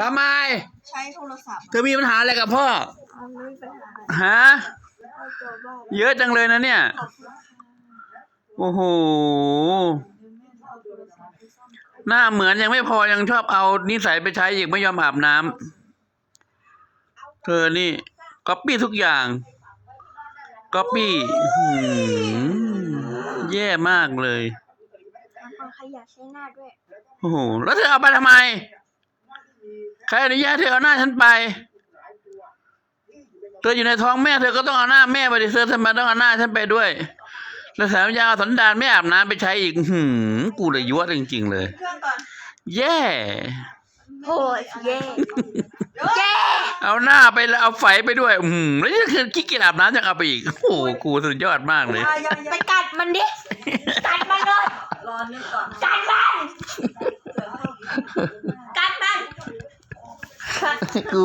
ทำไม ใช้โทรศัพท์เธอมีปัญหาอะไรกับพ่อเอาไม่ไปหาฮะเอาตัวบ้านเยอะจังเลยนะเนี่ย โอ้โห หน้าเหมือนยังไม่พอยังชอบเอานิสัยไปใช้อีกไม่ยอมอาบน้ำเธอนี่ก๊อปปี้ทุกอย่างก๊อปปี้แย่มากเลยทำความขยะใช้หน้าด้วย โอ้โห แล้วเธอเอาไปทำไม ใครอนุญาตเธอเอาหน้าฉันไป เธออยู่ในท้องแม่เธอก็ต้องเอาหน้าแม่ไปดิเธอทำไมต้องเอาหน้าฉันไปด้วยแล้วแถมยังเอาสันดานไม่อาบน้ำไปใช้อีกอื้อหืมกูเลยยั่วจริงๆเลยเครื่องก่อนแย่ โอ้ยเย่เย่เอาหน้าไปแล้วเอาไฟไปด้วย อืมแล้วยังคือขี้เกียจอาบน้ำยังเอาไปอีก โอ้โหกูสุดยอดมากเลย ไปกัดมันดิกัดมันเลยรอนึกก่อนกัดมันกัดมัน กู